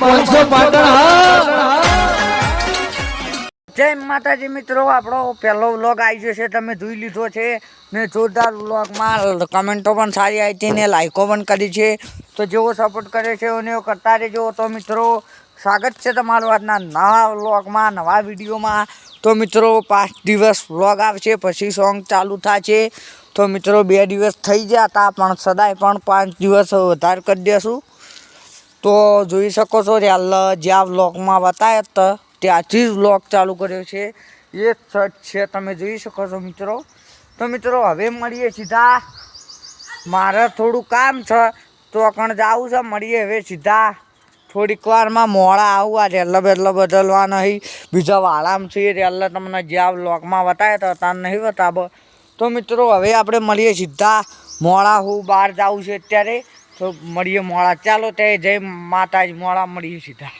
મારું પાંચસો પાટણ જય માતાજી મિત્રો, આપણો પહેલો વ્લોગ આવી ગયો છે તમે જોઈ લીધો છે. ને જોરદાર વ્લોગમાં કમેન્ટો પણ સારી આવી હતી ને લાઇકો પણ કરી છે. તો જેવો સપોર્ટ કરે છે એને કરતા રહેજો. તો મિત્રો, સ્વાગત છે તમારું આજના નવા વ્લોગમાં, નવા વિડીયોમાં. તો મિત્રો, પાંચ દિવસ વ્લોગ આવશે, પછી સોંગ ચાલુ થશે. તો મિત્રો, બે દિવસ થઈ ગયા હતા પણ સદાય પણ પાંચ દિવસ વધારે કરી દેશું. તો જોઈ શકો છો રેલ જ્યાં વ્લોગમાં બતાવ્યા હતા, ત્યાંથી જ વ્લોગ ચાલુ કર્યો છે. એ સચ છે, તમે જોઈ શકો છો મિત્રો. તો મિત્રો, હવે મળીએ સીધા. મારે થોડું કામ છે, તો કણ જવું છે, મળીએ હવે સીધા. થોડીક વારમાં મોડા આવું, આ રેલ્લા બેલ્લા બદલવા નહીં. બીજા વાળામાં છે રેલ તમને જ્યાં વ્લોગમાં બતાવ્યા હતા ત્યાં નહીં બતાવો તો મિત્રો, હવે આપણે મળીએ સીધા. મોડા હું બહાર જવું છે અત્યારે. તો મળીએ મોડા. ચાલો તે જય માતાજી. મોડા મળીએ સીધા.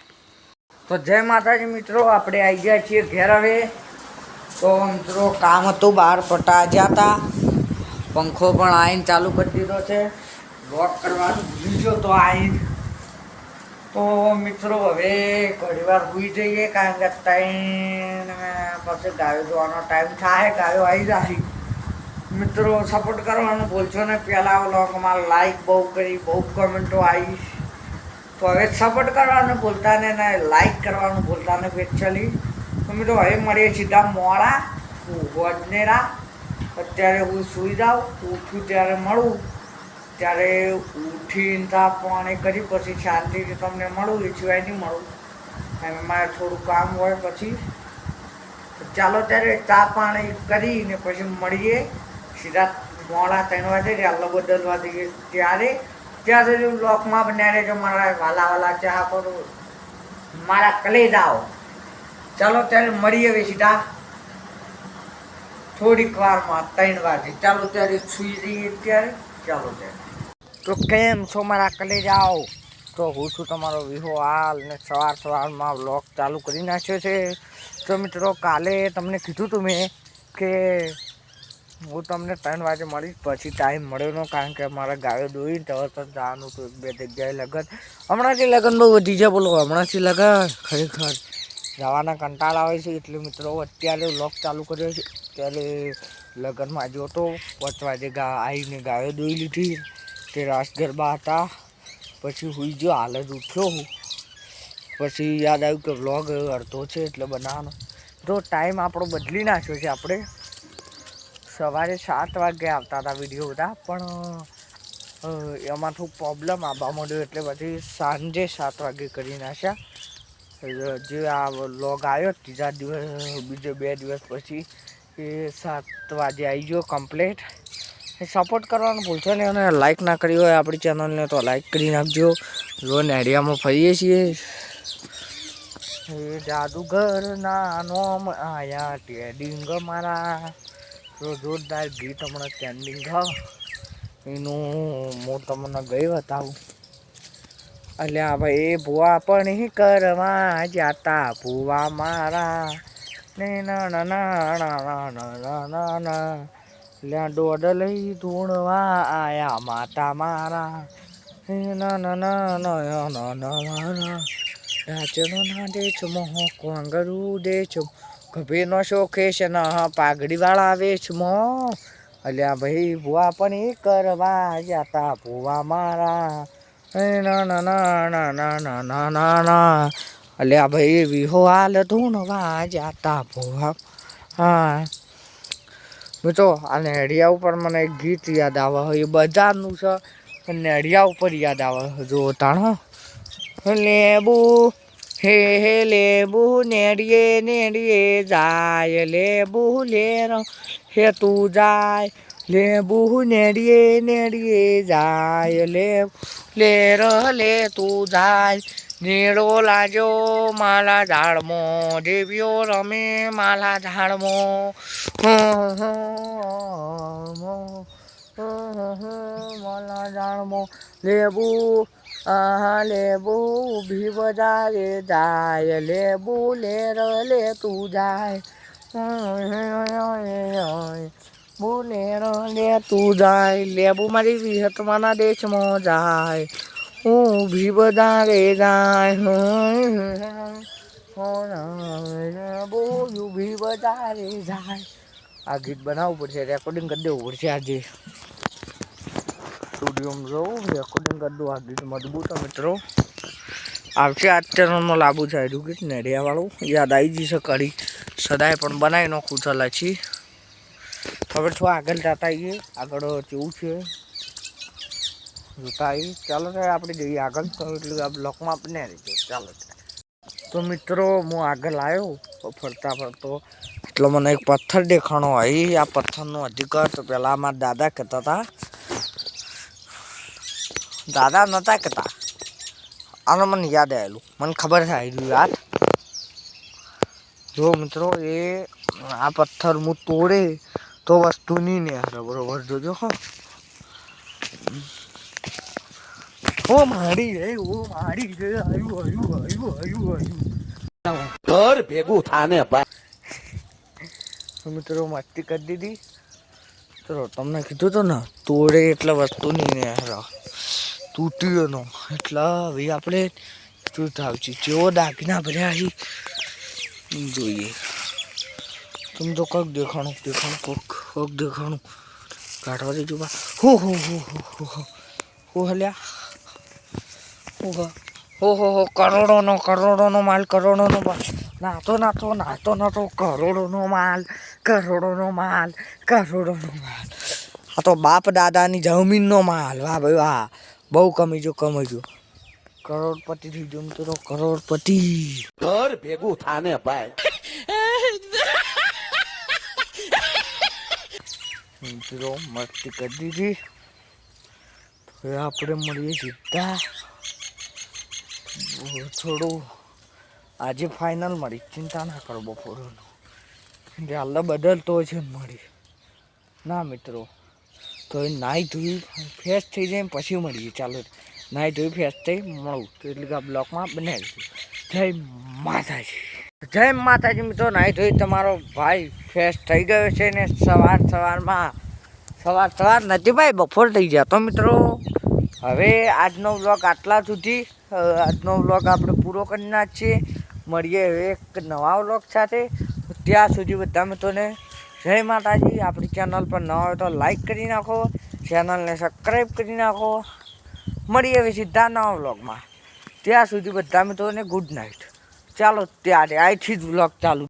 તો જય માતાજી મિત્રો, આપણે આવી ગયા છીએ ઘેર હવે. તો મિત્રો, કામ હતું બહાર પટા જ્યાં હતા. પંખો પણ આવીને ચાલુ કરી દીધો છે. વોક કરવાનું ગયો તો આવીને તો મિત્રો, હવે ઘણી વાર સુઈ જઈએ કારણ કે ટાઈમ પછી ગાયો જોવાનો ટાઈમ થાય. ગાયો આવી જાય. મિત્રો સપોર્ટ કરવાનું ભૂલશો ને પહેલાં વ્લોગમાં લાઈક બહુ કરી, બહુ કમેન્ટો આવી તો હવે સપોર્ટ કરવાનું ભૂલતા ને લાઈક કરવાનું ભૂલતા ને સ્પેશિયલી તો મિત્રો, હવે મળીએ સીધા મોડા. વજનેરા અત્યારે હું સૂઈ જાઉં. ઉઠું ત્યારે મળું. ત્યારે ઉઠીને તા પાણી કરી, પછી શાંતિથી તમને મળું. એ સિવાય નહીં મળું. એમાં થોડું કામ હોય પછી. ચાલો ત્યારે ચા પાણી કરીને પછી મળીએ. સીધા મોડા ત્રણ વાગે ચાલો બદલવા દઈએ ત્યારે ત્યાં સુધી બ્લોકમાં બન્યા રહેજો મારા વાલા વાલા ચા કરો. મારા કલેદાઓ ચાલો ત્યારે મળીએ હવે સીધા. થોડીક વારમાં, ત્રણ વાગે. ચાલો ત્યારે સુઈ જઈએ ત્યારે ચાલો ત્યારે. તો કેમ છો મારા કલેજાઓ? તો હું છું તમારો વિહો હાલ ને સવાર સવારમાં બ્લોગ ચાલુ કરી નાખ્યો છે. તો મિત્રો કાલે તમને કીધું હતું મેં કે હું તમને ત્રણ વાગે મળીશ, પછી ટાઈમ મળ્યો ન કારણ કે મારા ગાયો દોઈને તરત જ જવાનું હતું બે જગ્યાએ લગન. હમણાંથી લગ્ન બહુ વધી જાય બોલો હમણાંથી લગ્ન? ખરેખર જવાના કંટાળા આવે છે. એટલે મિત્રો, અત્યારે વ્લોગ ચાલુ કર્યો છે. ત્યારે લગ્નમાં જો તો પાંચ વાગે ગા આવીને ગાયો દોઈ લીધી. તે રાસ ગરબા હતા. પછી હુઈ જો હાલ જ ઉઠ્યો હું. પછી યાદ આવ્યું કે વ્લોગ અડધો છે એટલે બનાવવાનો. તો ટાઈમ આપણો બદલી નાખ્યો છે આપણે. સવારે સાત વાગે આવતા હતા વીડિયો બધા, પણ એમાં થોડું પ્રોબ્લેમ આવવા માંડ્યો એટલે પછી સાંજે સાત વાગે કરી નાખ્યા. જે આ લોગ આવ્યો ત્રીજા દિવસ, બીજે બે દિવસ પછી, એ સાત વાગે આવી ગયો કમ્પ્લેટ સપોર્ટ કરવાનું ભૂલશો નહીં અને લાઈક ના કરી હોય આપણી ચેનલને તો લાઈક કરી નાખજો. લોન એરિયામાં ફરીએ છીએ. જાદુગર ના નોમ આયા, ટેડિંગ મારા. તો જોરદાર ગીત હમણાં ટ્રેન્ડિંગ હ એનું હું તમને ગઈ બતાવું અલ્યા ભાઈ ભૂવા પણ કરવા જાતા ભૂવા મારા ને ના ના ના ના ના ના ના ના ના લ્યા દોડ લઈ ધૂણવા આયા માતા મારા ના ના ના ના ના ના ના ના મારા ના ના દે ના મોહ ના દે ભીનો શોખેશ ન પાઘડીવાળા વેશમાં અલ્યા ભાઈ, ભુવા પણ એ કરવા જતા ભુવા મારા. અલ્યા ભાઈ, વિહો હાલ ધૂણવા જાતા ભુવા. હા. મિત્રો, આ નેડિયા ઉપર મને એક ગીત યાદ આવે એ બધાનું છે. નેડિયા ઉપર યાદ આવે જો તાણ લેબુ હે લેબુ નેડીએ નેડીએ જાય, લેબુ લેરો હે તું જાય. લેબુ નેડીએ નેડીએ જાય લે લેર લે તું જાય. નીળો લાજો માલા ઝાડમો, દેવીઓ રમે માલા ઝાડમો. માલા ઝાડમો. લેબુ લેબુ ઊભી વધારે જાય લેબુ લેર લે તું જાય. બુલેર લે તું જાય લેબુ મારી વિહતમાના દેશમાં જાય. ઊભી વધારે જાય બહુ ઊભી વધારે જાય. આ ગીત બનાવવું પડશે રેકોર્ડિંગ કરી દેવું પડશે આજે. સ્ટુડિયોમાં જવું રેકોર્ડિંગ કરી દઉં આ મજબૂત મિત્રો. આવશે આ ચેનલમાં લાંબુ છે એનું ગીત નેડિયાવાળું યાદ આવી જશે કરી સદાય પણ બનાવી નાખું ચલા છી હવે છો આગળ જતા આવીએ આગળ કેવું છે? જોતા આવીએ ચાલો સાહેબ આપણે જઈએ આગળ. એટલે આ બ્લોકમાં આપણે રહીએ. ચાલો તો મિત્રો, હું આગળ આવ્યો ફરતા ફરતો. એટલે મને એક પથ્થર દેખાણો આવી આ પથ્થરનો અધિકાર તો પહેલાં અમારા દાદા કહેતા હતા. દાદા નહોતા કહેતા આનો મને યાદ આવેલું મને ખબર છે આવી યાદ જો મિત્રો એ આ પથ્થર હું તોડે તો વસ્તુ નહીં ને બરોબર જોજો હો. ઓ મારી રે ઓ મારી રે આયુ આયુ આયુ આયુ આયુ. ઘર ભેગું થાને મિત્રો મસ્તી કરી દીધી. ચલો તમને કીધું તો ને તોડે એટલે વસ્તુ નહીં ને હારે તૂટી એનો. એટલે હવે આપણે શું છે? જેવો દાગીના ભર્યા છે જોઈએ. તમે તો કંઈક દેખાણું દેખાણું, કોક કોક દેખાણું કાઢવા દેજો બા. હો હો હો હો હલ્યા. હો. હો હો હો, કરોડોનો કરોડોનો માલ કરોડોનો માલ. નાતો નાતો નાતો નાતો, કરોડોનો માલ કરોડોનો માલ કરોડોનો માલ. આ તો બાપ દાદાની જમીનનો માલ. વાહ, ભાઈ, વાહ. બહુ કમીજો કમીજો કરોડપતિ થઈ જમતો મિત્રો. કરોડપતિ. ઘર ભેગું થાને ભાઈ. મિત્રો મસ્તી કરી દીધી. હવે આપણે મળીએ સીધા. થોડું આજે ફાઇનલ મળી. ચિંતા ના કરો બપોરનું. જે હાલ બદલતો છે મળી. ના મિત્રો. તો નાહી ધોઈ ફ્રેશ થઈ જાય પછી મળીએ ચાલો નાહી ધોઈ ફ્રેશ થઈ મળું. તો એટલે કે આ બ્લોકમાં બનાવી જય માતાજી. જય માતાજી મિત્રો નાહી ધોઈ તમારો ભાઈ ફ્રેશ થઈ ગયો છે ને સવાર સવારમાં. સવાર સવાર નથી ભાઈ, બપોર થઈ ગયા તો મિત્રો, હવે આજનો વ્લોગ આટલા સુધી. આજનો વ્લોગ આપણે પૂરો કરી નાખીએ. મળીએ હવે એક નવા વ્લોગ સાથે. ત્યાં સુધી બધા મિત્રોને જય માતાજી, આપણી ચેનલ પર ન હોય તો લાઈક કરી નાખો ચેનલને સબસ્ક્રાઈબ કરી નાખો. મળીએ હવે સીધા નવા વ્લોગમાં ત્યાં સુધી બધા મિત્રોને ગુડ નાઇટ ચાલો, ત્યારે આજથી જ વ્લોગ ચાલુ